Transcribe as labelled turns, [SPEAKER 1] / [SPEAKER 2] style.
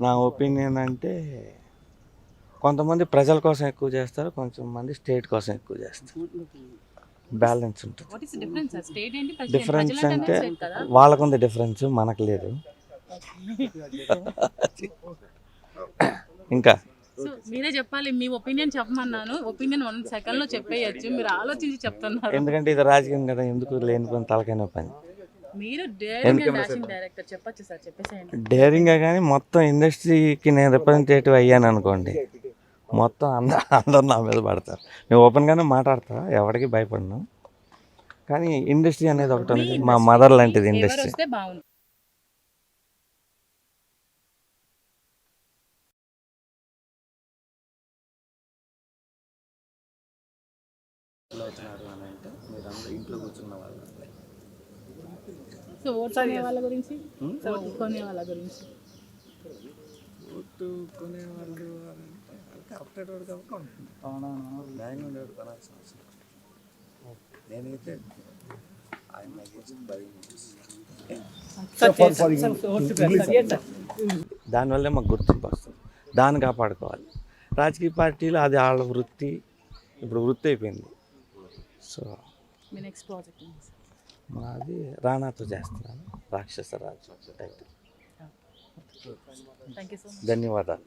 [SPEAKER 1] నా ఒపీనియన్ అంటే కొంతమంది ప్రజల కోసం ఎక్కువ చేస్తారు కొంతమంది స్టేట్ కోసం ఎక్కువ చేస్తారు. బ్యాలెన్స్ ఉంటుంది.
[SPEAKER 2] వాట్ ఇస్ డిఫరెన్స్
[SPEAKER 1] అంటే
[SPEAKER 2] state కదా.
[SPEAKER 1] వాళ్ళకుంది డిఫరెన్స్ మనకు లేదు. ఇంకా.
[SPEAKER 2] మీరే చెప్పాలి మీ ఒపీనియన్ చెప్పమన్నాను. ఒపీనియన్ వన్ సెకండ్లో చెప్పేయచ్చు. మీరు ఆలోచించి చెప్తున్నారు.
[SPEAKER 1] ఎందుకంటే ఇది రాజకీయం కదా ఎందుకు లేని పని తలకైన పని.
[SPEAKER 2] మీరు డైరెక్టర్ చెప్పొచ్చు సార్ చెప్పేసేయండి.
[SPEAKER 1] డేరింగ్గా కానీ మొత్తం ఇండస్ట్రీకి నేను రిప్రజెంటేటివ్ అయ్యాను అనుకోండి మొత్తం అందరు అందరు నా మీద పడతారు. నేను ఓపెన్గానే మాట్లాడతా ఎవరికి భయపడను? కానీ ఇండస్ట్రీ అనేది ఒకటి ఉంది మా మదర్ లాంటిది ఇండస్ట్రీ ఇంట్లో కూర్చున్న వాళ్ళు
[SPEAKER 2] సో ఓట్స్ కొనే వాళ్ళ గురించి? సో కొనే వాళ్ళ గురించి.
[SPEAKER 1] ఓటు కొనే వాళ్ళు అప్డేట్ వాడు కాబట్టి న్యాయంగా ఉండేవాడు కొనాల్సిన అవసరం నేనైతే ఆయన దానివల్లే మాకు గుర్తింపు వస్తుంది. దాన్ని కాపాడుకోవాలి. రాజకీయ పార్టీలు అది వాళ్ళ వృత్తి. ఇప్పుడు వృత్తి అయిపోయింది. సో
[SPEAKER 2] నెక్స్ట్ ప్రాజెక్ట్
[SPEAKER 1] మాది రానాతో చేస్తున్నాను రాక్షస రాజు. టైటిల్ ధన్యవాదాలు.